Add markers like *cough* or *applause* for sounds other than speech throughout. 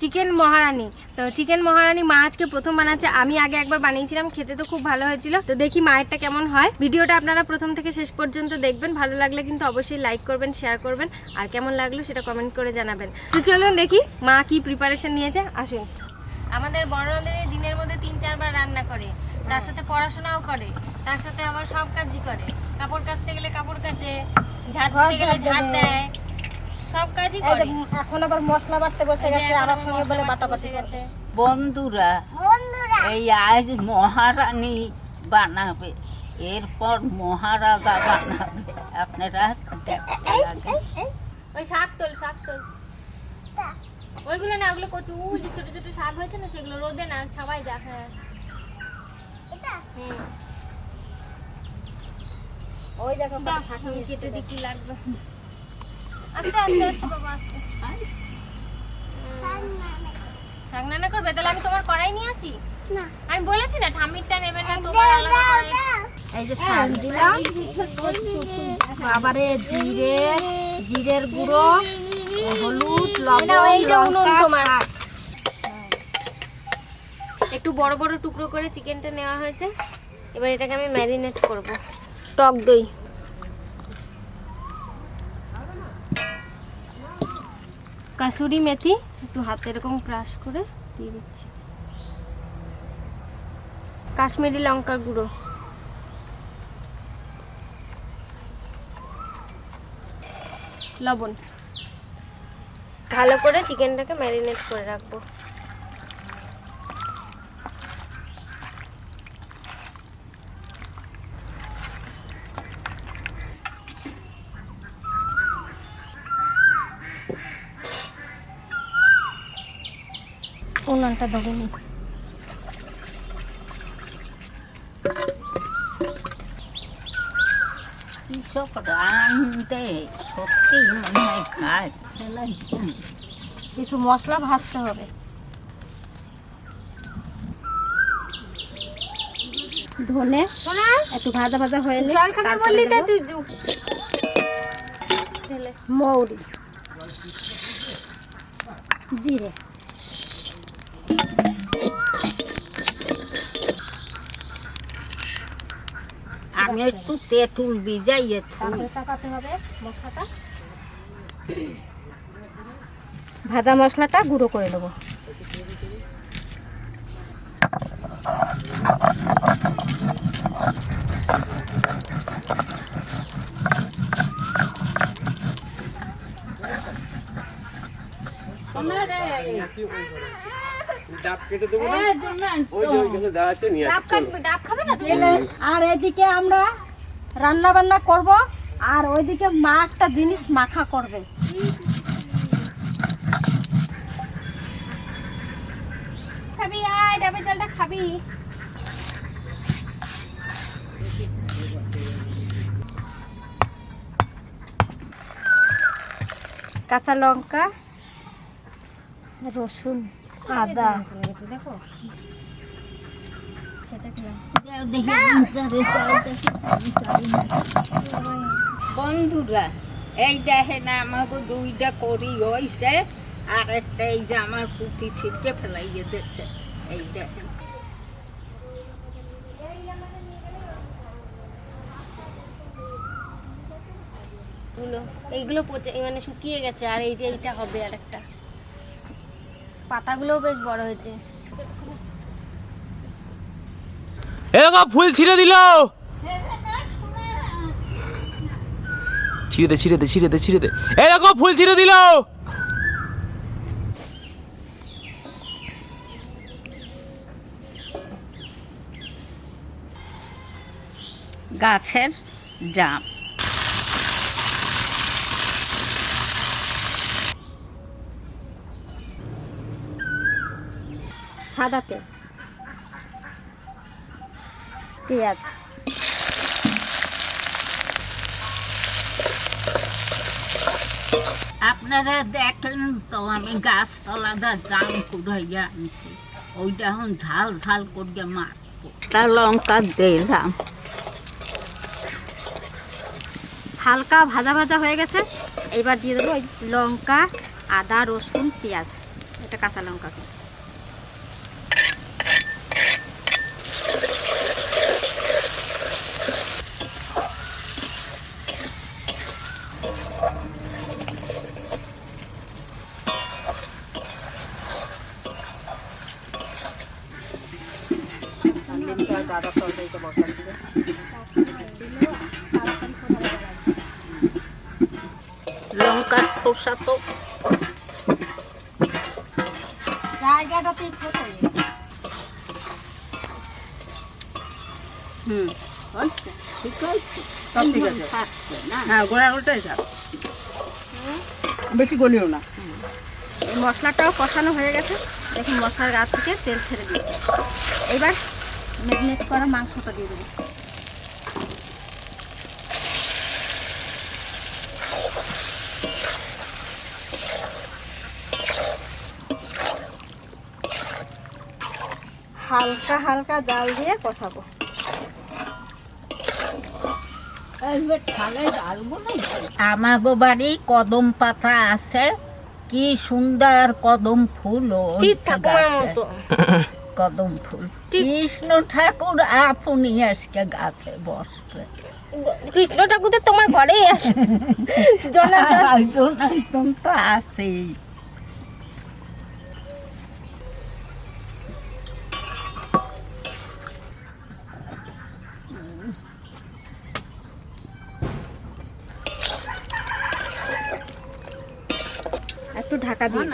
Chicken মহারানি। তো chicken মহারানি মা আজকে প্রথম বানাচ্ছে। আমি আগে একবার বানিয়েছিলাম খেতে তো খুব ভালো হয়েছিল। তো দেখি মায়েরটা কেমন হয়। ভিডিওটা আপনারা প্রথম থেকে শেষ পর্যন্ত দেখবেন। ভালো লাগলে কিন্তু অবশ্যই লাইক করবেন শেয়ার করবেন। আর কেমন লাগল সেটা কমেন্ট করে জানাবেন। তো চলুন দেখি মা কি প্রিপারেশন নিয়েছে। আসুন। আমাদের বড়দের দিনের মধ্যে তিন চারবার রান্না করে। তার সাথে পড়াশোনাও করে। তার সাথে আবার সব কাজই করে। কাপড় কাচতে গেলে কাপড় কাচে ঝাড় দিতে গেলে ঝাড় দেয়। সব কাজই করে। এখন আবার মশলা বাটতে বসে গেছে আমার সঙ্গে বলে বাটাবাটি গেছে। বন্ধুরা এই আজ মহারানী বানাবে এরপর মহারাজা বানাবে। আপনারা ওই শাক তোল শাক তোল। ওইগুলো না ওগুলো কচু যে ছোট ছোট শাক হয়েছে না সেগুলো রোদে না ছাওয়াই যা হ্যাঁ। ওই দেখো শাক কেটে। কি লাগবে। আস্তে আস্তে আস্তে বাবা আস্তে। রান্না করবে? তাহলে আমি তোমার কড়াই নিয়ে আসি? আমি বলেছি না ঠামিরটা নেবে না তোমার আলাদা কড়াই। এই যে শাক দিলাম আবারে জিরে জিরের গুঁড়ো হলুদ লবণ লঙ্কা তোমার। একটু বড় বড় টুকরো করে চিকেনটা নেওয়া হয়েছে। এবার এটাকে আমি ম্যারিনেট করব। টক দই। কাসুরি মেথি একটু হাতে এরকম ক্রাশ করে দিয়ে দিচ্ছি। কাশ্মীরি লঙ্কার গুঁড়ো। লবণ। ভালো করে চিকেনটাকে ম্যারিনেট করে রাখব। উনানটা ধরে কৃষক রানতে সত্যি মনে হয় খায় কিছু মশলা ভাজতে হবে। ধনে একটু ভাজা ভাজা হয়ে জল খাবে বললি তো দেবো। তুই মৌরি। জিরে। একটু তেঁতুল ভিজাইয়ে চাপাতে হবে মশলাটা। ভাজা মশলাটা গুঁড়ো করে নেব। ডাব কাটবে ডাব খাবে না আর এদিকে আমরা রান্না বান্না করব আর ওইদিকে মা একটা জিনিস মাখা করবে। খাবি আয় ডাবের জলটা খাবি। কাঁচা লঙ্কা রসুন। আদা। দেখো বন্ধুরা এই দেখেন আমাকে দুইটা করি হইছে আর একটা এই যে আমার পুঁতি ছিটকে ফেলাইয়ে দিচ্ছে এই দেখেন। এইগুলো পচে মানে শুকিয়ে গেছে আর এই যে এইটা হবে আর একটা পাতাগুলোও বেশ বড় হয়েছে। এরকম ফুল ছিঁড়ে দিল। ছিঁড়ে দে ছিঁড়ে দে ছিঁড়ে দে ছিঁড়ে দে। এরকম ফুল ছিঁড়ে দিল। গাছের জাম। সাদাতে। পেঁয়াজ। আপনারা দেখলেন তো আমি গাছতলাটা জাম কুড়াইয়া আনছি। ওইটা এখন ঝাল ঝাল করিয়া মারবো তা লঙ্কা দিলাম। হালকা ভাজা ভাজা হয়ে গেছে। এইবার দিয়ে দেবো ওই লঙ্কা আদা রসুন পেঁয়াজ। এটা কাঁচা লঙ্কা। লঙ্কার শসা তো। জায়গাটাতে ছোট হুম ঠিক আছে সব ঠিক আছে। থাকছে না। হ্যাঁ গোড়া গোড়াটাই থাক বেশি গলিও না। এই মশলাটাও কষানো হয়ে গেছে। দেখুন মশলার গা থেকে তেল ছেড়ে দিয়েছে। এবার ম্যারিনেট করা মাংসটা দিয়ে দেবো। হালকা হালকা জাল দিয়ে কষাবো। আমাগো বাড়ি কদম পাতা আছে কি সুন্দর কদম ফুল ঠিক *laughs* কদম ফুল। কৃষ্ণ ঠাকুর আপনি আজকে গাছে বসবে। কৃষ্ণ ঠাকুর তো তোমার ঘরেই আছে। *laughs* জনার্দন তো আছেই। একটু ঢাকা দিয়ে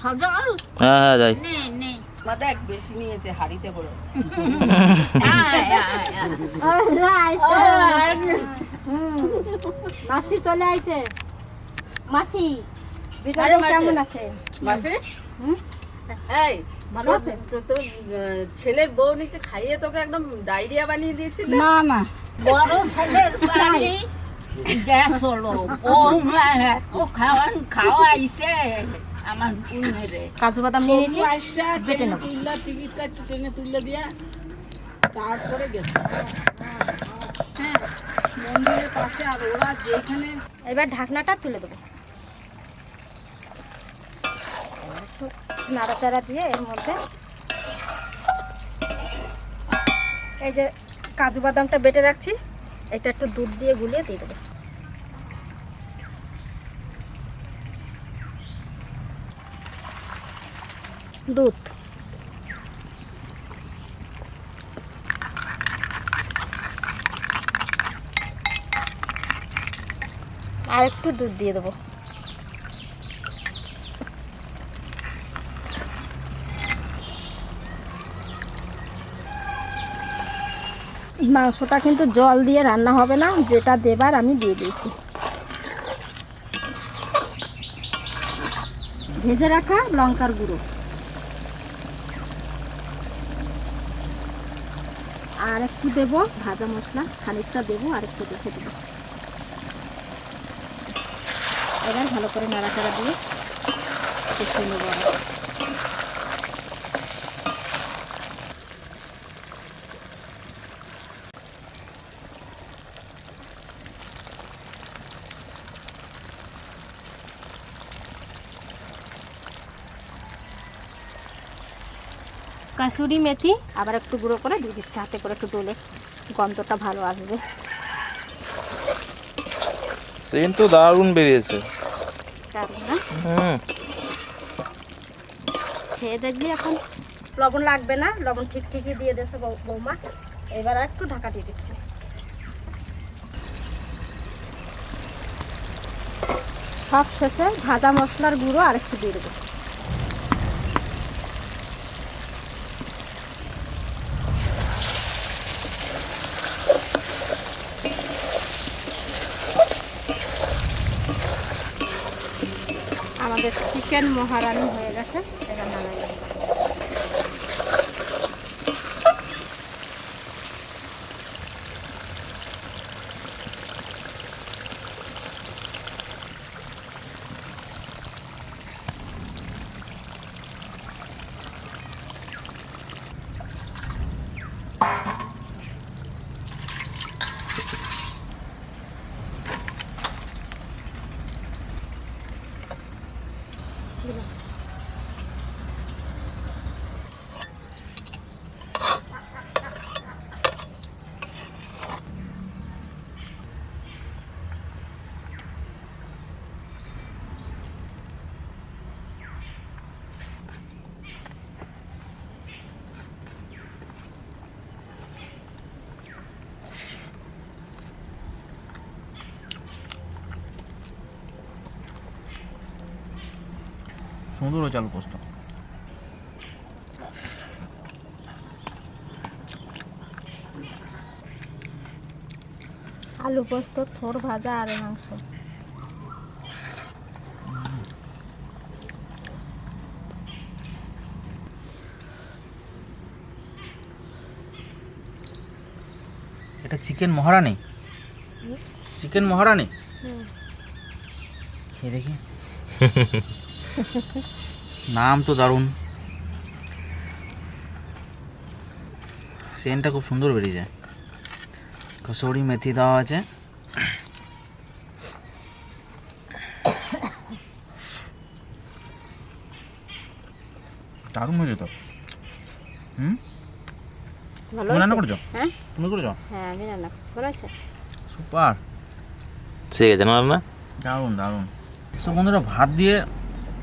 সজল হ্যাঁ হ্যাঁ যাই। নে নে। মা দেখ বেশি নিয়েছে হাড়িতে করে। *laughs* মাসি চলে আইছে। মাসি। কেমন আছে? মাসি? এই ভালো আছে? তো তোর ছেলের বউ নিকে খাইয়ে তোকে একদম ডায়রিয়া বানিয়ে দিয়েছিল? না না। বড় ছেলের বাড়ি। গ্যাস হলো বৌমা ও খাওয়ান খাওয়াইছে আমার বোনেরে কাজু বাদাম নিয়ে নিয়েছি বেটে নেব। তুললা টিকিটটা একটু টেনে তুললে দিয়া তারপরে গেছে। হ্যাঁ মন্দিরের পাশে আর ওরা যেখানে এবার ঢাকনাটা তুলে দেবো একটু নাড়াচাড়া দিয়ে এর মধ্যে এই যে কাজু বাদামটা বেটে রাখছি, এটা একটু দুধ দিয়ে গুলিয়ে দিয়ে দেবো। দুধ। আর একটু দুধ দিয়ে দেবো। মাংসটা কিন্তু জল দিয়ে রান্না হবে না, যেটা দেবার আমি দিয়ে দিয়েছি। ভেজে রাখা লঙ্কার গুঁড়ো। আর একটু দেবো ভাজা মশলা, খানিকটা দেবো আর একটু দেখে দেবো। এবার ভালো করে নাড়াচাড়া দিয়ে কষিয়ে নেব কাসুরি মেথি। আবার একটু গুঁড়ো করে দিয়ে দিচ্ছি হাতে করে একটু দোলে গন্ধটা ভালো আসবে। সেন্ট তো দারুণ বেরিয়েছে। দারুণ না? হুম। খেয়ে দেখবি এখন। লবণ লাগবে না লবণ ঠিক ঠিকই দিয়ে দিয়েছে বৌ- বৌমা। এবার আর একটু ঢাকা দিয়ে দিচ্ছি। সব শেষে ভাজা মশলার গুঁড়ো আর একটু দিয়ে দেবো। চিকেন মহারানি হয়ে গেছে? na. সুন্দর হয়েছে আলু পোস্ত। আলু পোস্ত থোর ভাজা আর মাংস। এটা চিকেন মহারানি? চিকেন মহারানি? খেয়ে দেখি। *laughs* *laughs* নাম তো দারুণ। সেন্টটা খুব সুন্দর বেরিয়ে যায় কসৌরি মেথি দেওয়া আছে। দারুণ হয়েছে তো। হুম? রান্না করেছ? হ্যাঁ। তুমি করেছ? হ্যাঁ আমি রান্না করছি। ভালো আছে সুপার। ঠিক আছে না রান্না? দারুণ দারুণ। সব বন্ধুরা ভাত দিয়ে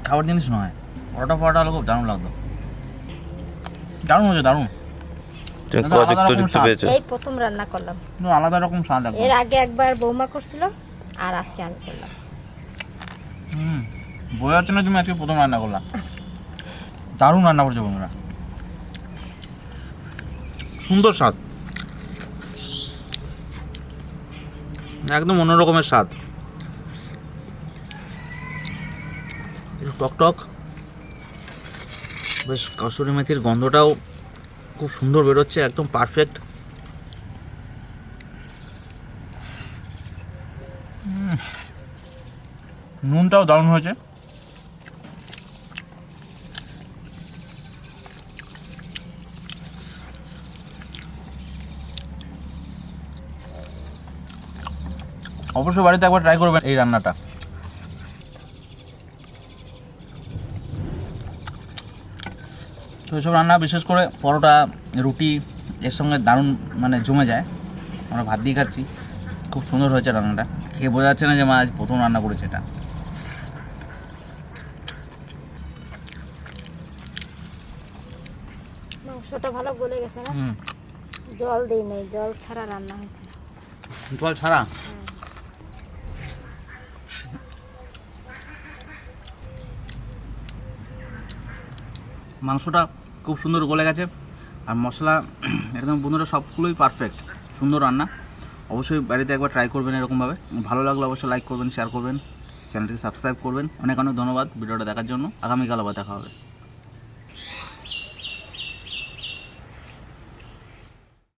খাবার জিনিস নয়। পরোটা হলে খুব দারুণ লাগতো। দারুণ হয়েছে দারুণ। এই প্রথম রান্না করলাম। আলাদা রকম স্বাদ একদম এর আগে একবার বৌমা করছিল আর আজকে আমি করলাম। হুম তুমি আজকে প্রথম রান্না করলাম দারুণ রান্না করছ বন্ধুরা। সুন্দর স্বাদ। একদম অন্য রকমের স্বাদ। একটু টক টক। বেশ কসুরি মেথির গন্ধটাও খুব সুন্দর বেরোচ্ছে, একদম পারফেক্ট নুনটাও দারুণ হয়েছে। অবশ্যই বাড়িতে একবার ট্রাই করবেন এই রান্নাটা। এসব রান্না বিশেষ করে পরোটা রুটি এর সঙ্গে দারুণ মানে জমে যায়। আমরা ভাত দিয়ে খাচ্ছি। খুব সুন্দর হয়েছে রান্নাটা। খেয়ে বোঝা যাচ্ছে না যে মা আজ প্রথম রান্না করেছে এটা। মাংসটা ভালো গলে গেছে না? জল দিই নাই জল ছাড়া রান্না হয়েছে। জল ছাড়া? মাংসটা খুব সুন্দর গলে গেছে। আর মশলা *clears throat* একদম বন্ধুরা সবগুলোই পারফেক্ট সুন্দর রান্না। অবশ্যই বাড়িতে একবার ট্রাই করবেন এরকমভাবে। ভালো লাগলে অবশ্যই লাইক করবেন শেয়ার করবেন চ্যানেলটিকে সাবস্ক্রাইব করবেন। অনেক অনেক ধন্যবাদ ভিডিওটা দেখার জন্য। আগামীকাল আবার দেখা হবে।